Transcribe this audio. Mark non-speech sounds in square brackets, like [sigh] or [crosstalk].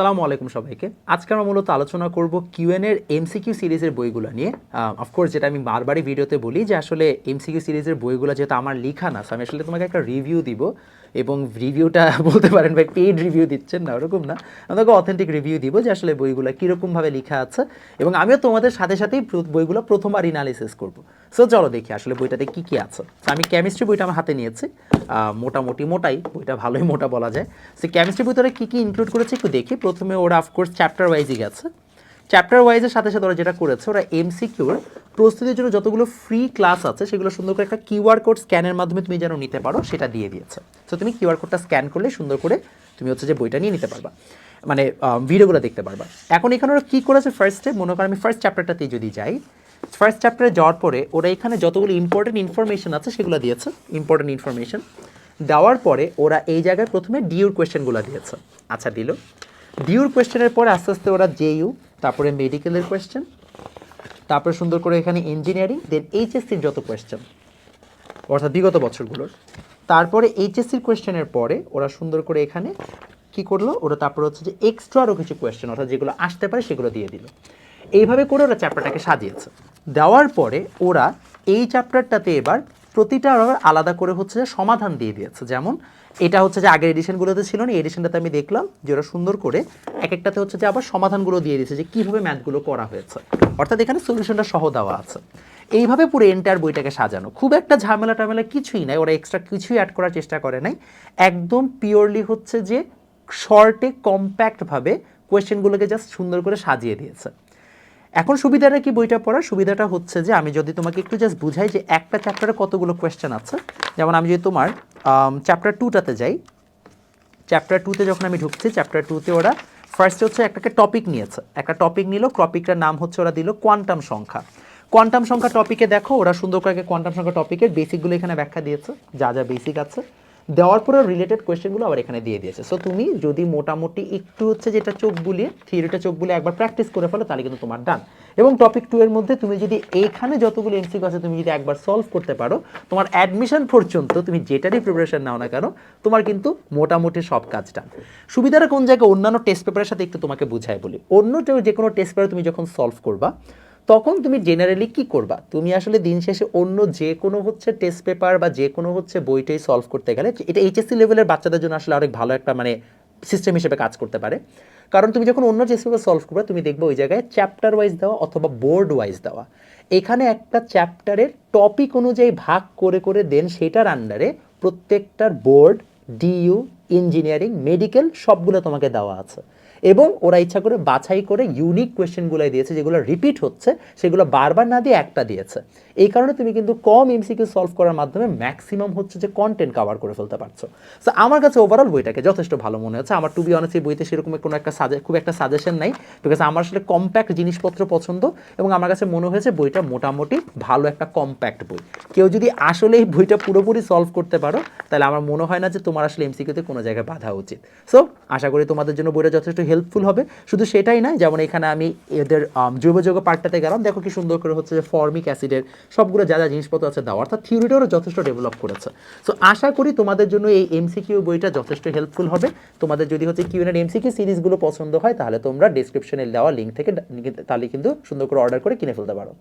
আসসালামু আলাইকুম সবাইকে। আজকে আমরা মূলত আলোচনা করব কিউএন এর এমসিকিউ সিরিজের বইগুলো নিয়ে। অফকোর্স যেটা আমি বারবারই ভিডিওতে বলি যে আসলে এমসিকিউ সিরিজের বইগুলো যেহেতু আমার লেখা না আমি আসলে তোমাকে একটা রিভিউ দিব। এবং রিভিউটা [laughs] বলতে পারেন ভাই পেইড রিভিউ দিচ্ছেন না, ওরকম না। তোমাকে অথেন্টিক রিভিউ দিব যে আসলে বইগুলো কীরকমভাবে লেখা আছে। এবং আমিও তোমাদের সাথে সাথেই বইগুলো প্রথমবার ইনালিসিস করব। সো চলো দেখি আসলে বইটাতে কী কী আছে। আমি কেমিস্ট্রি বইটা আমার হাতে নিয়েছি। মোটামুটি মোটাই, বইটা ভালোই মোটা বলা যায়। সো কেমিস্ট্রি বইতে ওরা কী কী ইনক্লুড করেছে একটু দেখি। প্রথমে ওরা অফকোর্স চ্যাপ্টার ওয়াইজই গেছে। চ্যাপ্টার ওয়াইজের সাথে সাথে ওরা যেটা করেছে, ওরা এমসিকিউর প্রস্তুতির জন্য যতগুলো ফ্রি ক্লাস আছে, সেগুলো সুন্দর করে একটা কিউআর কোড স্ক্যানের মাধ্যমে তুমি যেন নিতে পারো, সেটা দিয়ে দিয়েছে। সো তুমি কিউআর কোডটা স্ক্যান করলে সুন্দর করে তুমি হচ্ছে যে বইটা নিয়ে নিতে পারবা। মানে ভিডিওগুলো দেখতে পারবা। এখন এখানে ওরা কী করেছে ফার্স্টে মনে করো আমি ফার্স্ট চ্যাপ্টারটাতে যদি যাই ফার্স্ট চ্যাপ্টারে যাওয়ার পরে ওরা এখানে যতগুলো ইম্পর্টেন্ট ইনফরমেশন আছে, সেগুলো দিয়েছে ইম্পর্টেন্ট ইনফরমেশন দেওয়ার পরে ওরা এই জায়গায় প্রথমে ডিউর কোয়েশ্চেনগুলো দিয়েছে। আচ্ছা দিল। ডিউর কোয়েশ্চেনের পরে আস্তে আস্তে ওরা জেইউ তারপরে মেডিকেলের কোয়েশ্চেন তারপরে সুন্দর করে এখানে ইঞ্জিনিয়ারিং দেন এইচএসসির যত কোয়েশ্চেন অর্থাৎ বিগত বছরগুলোর। তারপরে এইচএসসির কোয়েশ্চেনের পরে ওরা সুন্দর করে এখানে কি করল? ওরা তারপরে হচ্ছে যে এক্সট্রা আরও কিছু কোয়েশ্চেন অর্থাৎ যেগুলো আসতে পারে সেগুলো দিয়ে দিল। এইভাবে করে ওরা চ্যাপ্টারটাকে সাজিয়েছে। দেওয়ার পরে ওরা এই চ্যাপ্টারটাতে এবার প্রতিটা আলাদা করে হচ্ছে যে সমাধান দিয়ে দিয়েছে। যেমন এটা হচ্ছে যে আগের এডিশনগুলোতে ছিল না এডিশনটাতে আমি দেখলাম যে ওরা সুন্দর করে এক একটাতে হচ্ছে যে আবার সমাধানগুলো দিয়ে দিয়েছে যে কীভাবে ম্যাথগুলো করা হয়েছে। অর্থাৎ এখানে সলিউশনটা সহ দেওয়া আছে। এইভাবে পুরো এন্টায়ার বইটাকে সাজানো। খুব একটা ঝামেলা টামেলা কিছুই নাই, ওরা এক্সট্রা কিছুই অ্যাড করার চেষ্টা করে নাই। একদম পিওরলি হচ্ছে যে শর্টে কম্প্যাক্টভাবে কোয়েশ্চেনগুলোকে জাস্ট সুন্দর করে সাজিয়ে দিয়েছে। এখন সুবিধাটা কি বইটা পড়ার? সুবিধাটা হচ্ছে যে আমি যদি তোমাকে একটু জাস্ট বুঝাই যে একটা চ্যাপ্টারে কতগুলো কোয়েশ্চেন আছে। যেমন আমি যদি তোমার চ্যাপ্টার টুটাতে যাই চ্যাপ্টার টুতে যখন আমি ঢুকছি চ্যাপ্টার টুতে ওরা ফার্স্টে হচ্ছে একটাকে টপিক নিয়েছে। একটা টপিক নিল টপিকটার নাম হচ্ছে ওরা দিল কোয়ান্টাম সংখ্যা। কোয়ান্টাম সংখ্যা টপিকে দেখো, ওরা সুন্দর করে কোয়ান্টাম সংখ্যা টপিকের বেসিকগুলো এখানে ব্যাখ্যা দিয়েছে, যা যা বেসিক আছে। দেওয়ার পরে রিলেটেড কোয়েশ্চেনগুলো আবার এখানে দিয়ে দিয়েছে। সো তুমি যদি মোটামুটি একটু হচ্ছে যেটা চোখ বুলিয়ে থিওরিটা চোখ বুলিয়ে একবার প্র্যাকটিস করে ফেলো, তাহলে কিন্তু তোমার ডান এবং টপিক টু এর মধ্যে তুমি যদি এইখানে যতগুলো এমসিকিউ আছে, তুমি যদি একবার সলভ করতে পারো, তোমার অ্যাডমিশন পর্যন্ত তুমি যেটারই প্রিপারেশন নাও না কেন, তোমার কিন্তু মোটামুটি সব কাজ ডান সুবিধাটা কোন জায়গায়? অন্যান্য টেস্ট পেপারের সাথে একটু তোমাকে বুঝাই বলি। অন্য যে কোনো টেস্ট পেপার তুমি যখন সলভ করবা তখন তুমি জেনারেলি কি করবা? তুমি আসলে দিন শেষে অন্য যে কোনো হচ্ছে টেস্ট পেপার বা যে কোনো হচ্ছে বইটাই সলভ করতে গেলে এটা এইচএসসি লেভেলের বাচ্চাদের জন্য আসলে অনেক ভালো একটা মানে সিস্টেম হিসেবে কাজ করতে পারে। কারণ তুমি যখন অন্য টেস্ট পেপার সলভ করবে, তুমি দেখবে ওই জায়গায় চ্যাপ্টার ওয়াইজ দেওয়া অথবা বোর্ড ওয়াইজ দেওয়া। এখানে একটা চ্যাপ্টারের টপিক অনুযায়ী ভাগ করে করে দেন সেটার আন্ডারে প্রত্যেকটার বোর্ড ডিইউ ইঞ্জিনিয়ারিং, মেডিকেল সবগুলো তোমাকে দেওয়া আছে। এবং ওরা ইচ্ছা করে বাছাই করে ইউনিক কোয়েশ্চেনগুলোই দিয়েছে, যেগুলো রিপিট হচ্ছে, সেগুলো বারবার না দিয়ে একটা দিয়েছে। এই কারণে তুমি কিন্তু কম এমসিকিউ সলভ করার মাধ্যমে ম্যাক্সিমাম হচ্ছে যে কন্টেন্ট কভার করে ফেলতে পারছ। সো আমার কাছে ওভারঅল বইটাকে যথেষ্ট ভালো মনে হচ্ছে। আমার টু বি অনেস্ট এই বইতে সেরকম কোনো একটা সাজে খুব একটা সাজেশন নাই বিকজ আমার আসলে কম্প্যাক্ট জিনিসপত্র পছন্দ এবং আমার কাছে মনে হয়েছে বইটা মোটামুটি ভালো একটা কম্প্যাক্ট বই। কেউ যদি আসলে এই বইটা পুরোপুরি সলভ করতে পারো, তাহলে আমার মনে হয় না যে তোমার আসলে এমসিকিউতে কোনো জায়গায় বাধা উচিত। সো আশা করি তোমাদের জন্য বইটা যথেষ্ট হেল্পফুল হবে। শুধু সেটাই নয় যেমন এখানে আমি এদের আম, জৈব যৌগ পার্টটাতে গেলাম। দেখো কি সুন্দর করে হচ্ছে যে ফর্মিক অ্যাসিডের সবগুলো যা যা জিনিসপত্র আছে দেওয়া অর্থাৎ থিওরিটা ওরা যথেষ্ট ডেভেলপ করেছে। সো আশা করি তোমাদের জন্য এই এমসিকিউ বইটা যথেষ্ট হেল্পফুল হবে। তোমাদের যদি হচ্ছে কিউ এর এমসিকিউ সিরিজগুলো পছন্দ হয় তাহলে তোমরা ডিসক্রিপশনে দেওয়া লিঙ্ক থেকে তাহলে কিন্তু সুন্দর করে অর্ডার করে কিনে ফেলতে পারো।